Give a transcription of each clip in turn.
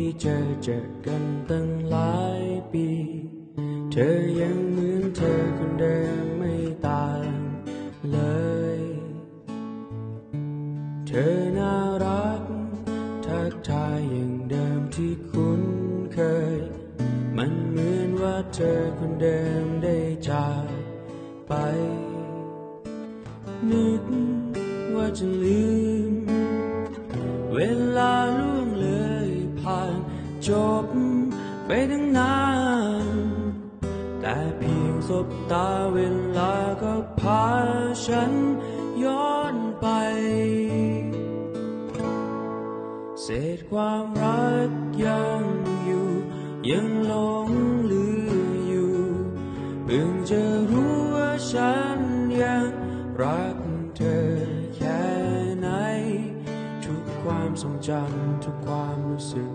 ได้เจอเจอกันตั้งหลายปี เธอยังเหมือนเธอคนเดิมไม่ต่างเลย เธอน่ารัก ทักทายอย่างเดิมที่คุ้นเคย มันเหมือนว่าเธอคนเดิมได้จากไป นึกว่าจะลืม เวลา จบไปตั้งนาน แต่เพียงสบตาเวลาก็พาฉันย้อนไป เศษความรักยังอยู่ ยังหลงเหลืออยู่เพิ่งจะรู้ว่าฉันยังรักเธอแค่ไหน ทุกความทรงจำทุกความรู้สึก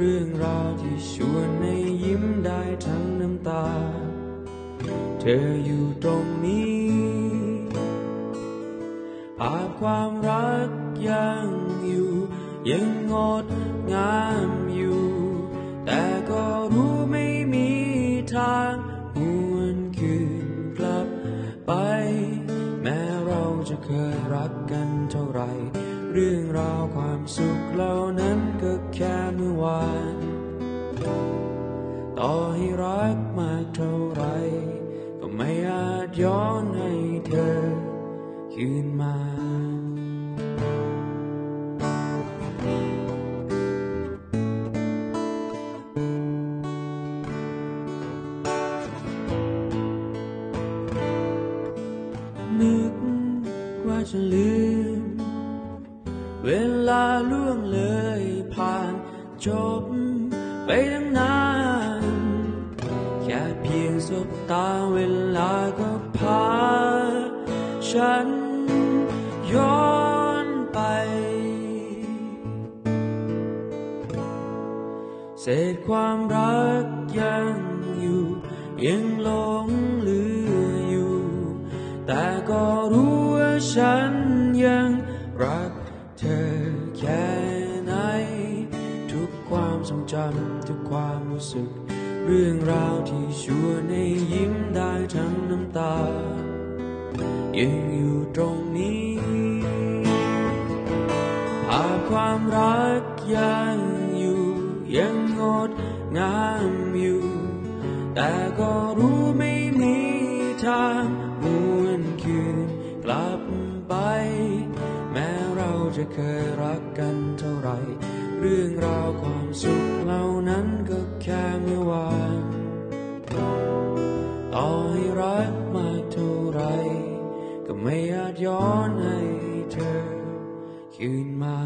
เรื่องราวที่ชวนให้ยิ้มได้ทั้งน้ำตา เธออยู่ตรงนี้ภาพความรักยังอยู่ ยังงดงามอยู่ แต่ก็รู้ไม่มีทางหวนคืนกลับไป แม้เราจะเคยรักกันเท่าไหร เรื่องราวความสุขเหล่านั้นก็แค่เมื่อวาน ต่อให้รักมากเท่าไร ก็ไม่อาจย้อนให้เธอคืนมานึกว่าจะลืม เวลาล่วงเลยผ่านจบไปตั้งนาน แค่เพียงสบตาเวลาก็พา ฉันย้อนไป เศษความรักยังอยู่ ยังหลงเหลืออยู่ แต่ก็รู้ว่าฉันยังรัก เธอแค่ไหน ทุกความทรงจำทุกความรู้สึก เรื่องราวที่ชวนให้ยิ้มได้ทั้งน้ำตา ยังอยู่ตรงนี้ภาพความรักยังอยู่ยังงดงามอยู่ แต่ก็รู้ไม่มีทางหวนคืนกลับไป จะเคยรักกันเท่าไหรเรื่องราวความสุขเหล่านั้นก็แค่เมื่อวานต่อให้รักมาเท่าไร ก็ไม่อาจย้อนให้เธอคืนมา